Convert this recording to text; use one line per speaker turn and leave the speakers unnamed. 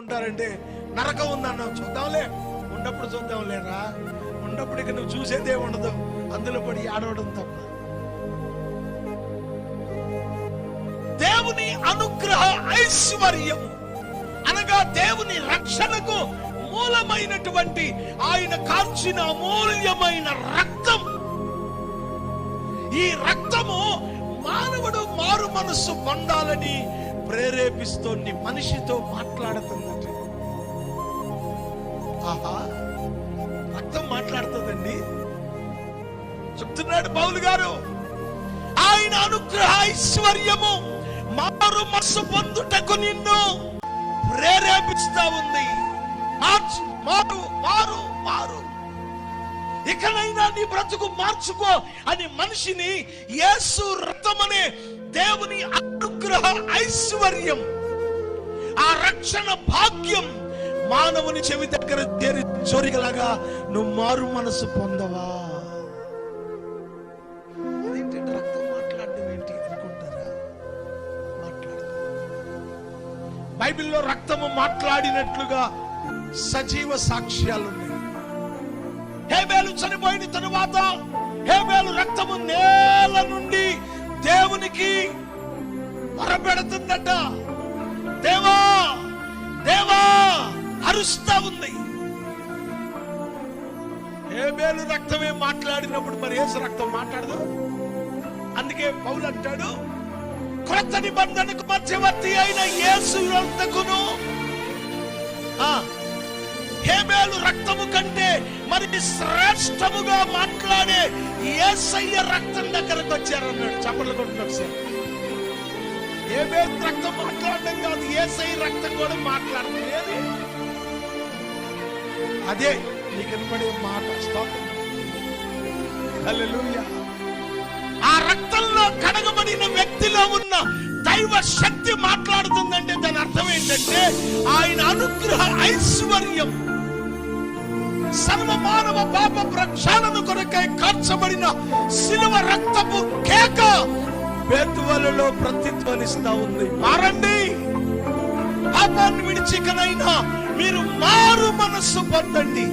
ఉంటారంటే నరకం ఉందన్నావు చూద్దాంలే. ఉన్నప్పుడు చూద్దాంలేరా ఉన్నప్పుడు ఇక నువ్వు చూసేదే ఉండదు. అందులో పడి ఆడవడం తప్ప. దేవుని అనుగ్రహ ఐశ్వర్యం అనగా దేవుని రక్షణకు మూలమైనటువంటి ఆయన కాల్చిన అమూల్యమైన రక్తం. ఈ రక్తము మానవుడు మారు మనస్సు పొందాలని ప్రేరేపిస్తోంది మనిషితో మాట్లాడుతుందట ఆహా రక్తం మాట్లాడుతుందండి. చెప్తున్నాడు పౌలు గారు ఆయన అనుగ్రహ ఐశ్వర్యము మారు మనసు పొందుటకు నిన్ను ప్రేరేపిస్తా ఉంది. మార్చు మారు మారు మారు. ఇకనైనా నీ బ్రతుకు మార్చుకో అని మనిషిని యేసు రక్తమనే దేవుని ఐశ్వర్యం ఆ రక్షణ భాగ్యం మానవుని చెవి దగ్గర చేరి చొరిగలాగా నువ్వు మారు మనసు పొందవా? అదేంటి రక్తం మాట్లాడడం ఏంటి అనుకుంటారా? మాట్లాడదు బైబిల్లో రక్తము మాట్లాడినట్లుగా సజీవ సాక్ష్యాలు ఉన్నాయి. హేబేలు చనిపోయిన తరువాత హేబేలు రక్తము నేల నుండి దేవునికి మొరపెడుతుందట. దేవా దేవా అరుస్తా ఉంది. ఏబేలు రక్తమే మాట్లాడినప్పుడు మరి ఏసు రక్తం మాట్లాడదు? అందుకే పౌలు అంటాడు క్రొత్త నిబంధనకు మధ్యవర్తి అయిన యేసు రక్తకును ఆ హేబేలు రక్తము కంటే మరి శ్రేష్టముగా మాట్లాడే ఏసయ్య రక్తం దగ్గరకు వచ్చారన్నాడు. చప్పట్లు కొట్టున్నారు సార్ రక్తం మాట్లాడడం కాదు ఏసై రక్తం కూడా మాట్లాడుతుంది అదే నీకు వినపడే మాట. స్తోత్రం ఆ రక్తంలో కడగబడిన వ్యక్తిలో ఉన్న దైవ శక్తి మాట్లాడుతుందంటే దాని అర్థం ఏంటంటే ఆయన అనుగ్రహ ఐశ్వర్యం సర్వ మానవ పాప ప్రక్షాళన కొరకై కార్చబడిన శిలువ రక్తపు బేతువలలో ప్రతిధ్వనిస్తా ఉంది. మారండి. పాపాన్ని విడిచికనైనా మీరు మారు మనస్సు పొందండి.